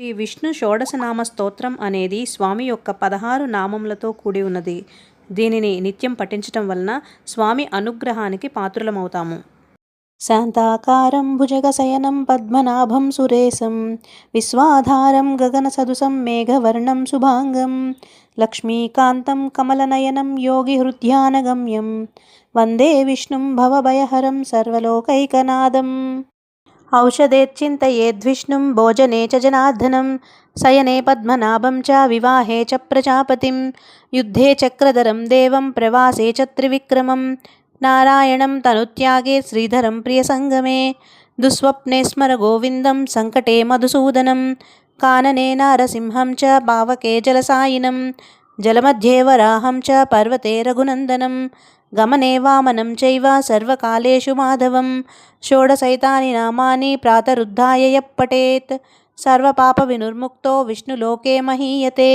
శ్రీ విష్ణు షోడశనామ స్తోత్రం అనేది స్వామి యొక్క పదహారు నామములతో కూడి ఉన్నది. దీనిని నిత్యం పఠించటం వలన స్వామి అనుగ్రహానికి పాత్రులమవుతాము. శాంతాకారం భుజగశయనం పద్మనాభం సురేశం విశ్వాధారం గగన సదుసం మేఘవర్ణం శుభాంగం లక్ష్మీకాంతం కమలనయనం యోగి హృద్యానగమ్యం వందే విష్ణుం భవభయహరం సర్వలోకైకనాదం. औषधेच्चिन्तयेद्विष्णुं भोजने च जनार्दनं शयने पद्मनाभं च विवाहे च प्रजापतिं युद्धे चक्रधरं देवं प्रवासे च त्रिविक्रमं नारायणं तनुत्यागे श्रीधरं प्रियसङ्गमे दुःस्वप्ने स्मर गोविन्दं सङ्कटे मधुसूदनं कानने नारसिंहं च पावके जलसायिनं జలమధ్యేవరాహం చ పర్వతే రఘునందనం. గమనే వామనం చైవ సర్వకాలేషు మాధవం. షోడశైతాని నామాని ప్రాతరుద్ధాయ పఠేత్ సర్వపాప వినుర్ముక్తో విష్ణులోకే మహీయతే.